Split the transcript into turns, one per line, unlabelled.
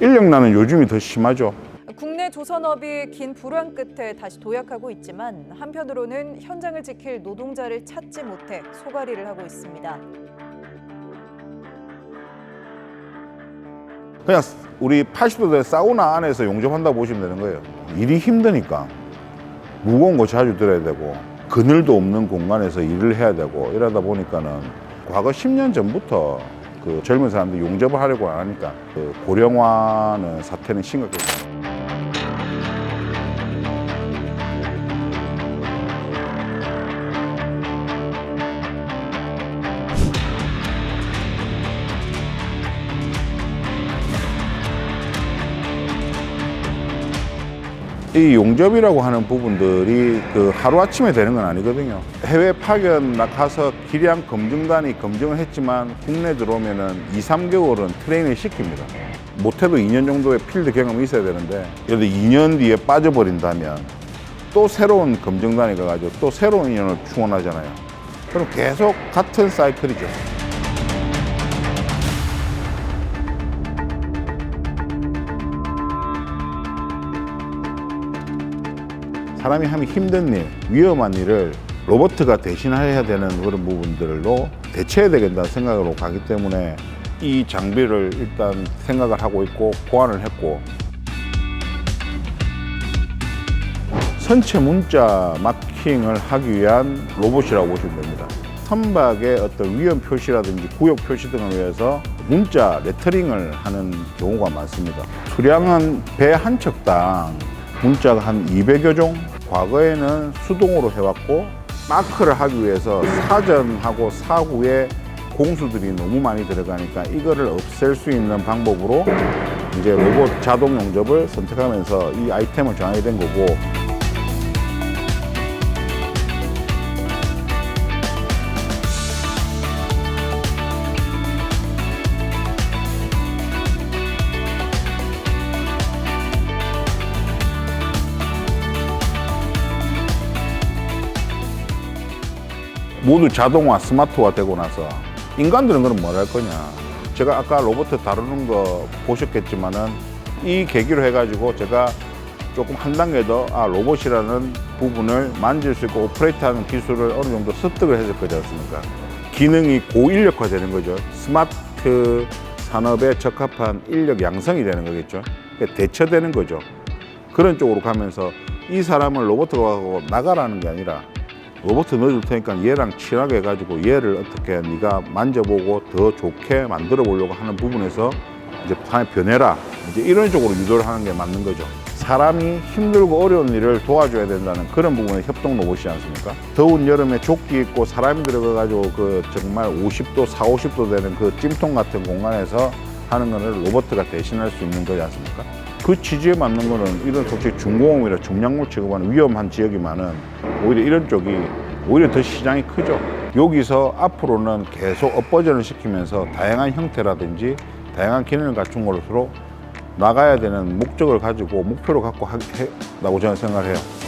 인력난은 요즘이 더 심하죠.
국내 조선업이 긴 불황 끝에 다시 도약하고 있지만 한편으로는 현장을 지킬 노동자를 찾지 못해 소가리를 하고 있습니다.
그냥 우리 80도대 사우나 안에서 용접한다 보시면 되는 거예요. 일이 힘드니까 무거운 거 자주 들어야 되고 그늘도 없는 공간에서 일을 해야 되고 이러다 보니까는 과거 10년 전부터 그 젊은 사람들이 용접을 하려고 안 하니까 그 고령화는 사태는 심각했어요. 이 용접이라고 하는 부분들이 그 하루아침에 되는 건 아니거든요. 해외 파견 나가서 기량 검증단이 검증을 했지만 국내 들어오면은 2, 3개월은 트레이닝 시킵니다. 못해도 2년 정도의 필드 경험이 있어야 되는데 예를 들어 2년 뒤에 빠져버린다면 또 새로운 검증단이 가가지고 또 새로운 인연을 충원하잖아요. 그럼 계속 같은 사이클이죠. 사람이 하면 힘든 일, 위험한 일을 로버트가 대신해야 되는 그런 부분들로 대체해야 되겠다는 생각으로 가기 때문에 이 장비를 일단 생각을 하고 있고 고안을 했고 선체 문자 마킹을 하기 위한 로봇이라고 보시면 됩니다. 선박의 어떤 위험 표시라든지 구역 표시 등을 위해서 문자 레터링을 하는 경우가 많습니다. 수량은 배 한 척당 문자가 한 200여 종. 과거에는 수동으로 해왔고 마크를 하기 위해서 사전하고 사후에 공수들이 너무 많이 들어가니까 이거를 없앨 수 있는 방법으로 이제 로봇 자동 용접을 선택하면서 이 아이템을 정하게 된 거고 모두 자동화, 스마트화 되고 나서 인간들은 그럼 뭘 할 거냐. 제가 아까 로봇 다루는 거 보셨겠지만은 이 계기로 해가지고 제가 조금 한 단계 더 아, 로봇이라는 부분을 만질 수 있고 오퍼레이트 하는 기술을 어느 정도 습득을 했을 거지 않습니까? 기능이 고인력화 되는 거죠. 스마트 산업에 적합한 인력 양성이 되는 거겠죠. 그러니까 대처되는 거죠. 그런 쪽으로 가면서 이 사람을 로봇으로 나가라는 게 아니라 로봇 넣어줄 테니까 얘랑 친하게 해가지고 얘를 어떻게 네가 만져보고 더 좋게 만들어 보려고 하는 부분에서 이제 파- 변해라 이제 이런 쪽으로 유도를 하는 게 맞는 거죠. 사람이 힘들고 어려운 일을 도와줘야 된다는 그런 부분의 협동 로봇이지 않습니까? 더운 여름에 조끼 입고 사람이 들어가가지고 그 정말 50도, 4, 50도 되는 그 찜통 같은 공간에서 하는 거를 로봇가 대신할 수 있는 거지 않습니까? 그 취지에 맞는 거는 이런 솔직히 중공업이나 중량물 취급하는 위험한 지역이 많은 오히려 이런 쪽이 오히려 더 시장이 크죠. 여기서 앞으로는 계속 업버전을 시키면서 다양한 형태라든지 다양한 기능을 갖춘 것으로 나가야 되는 목적을 가지고 목표를 갖고 하라고 저는 생각을 해요.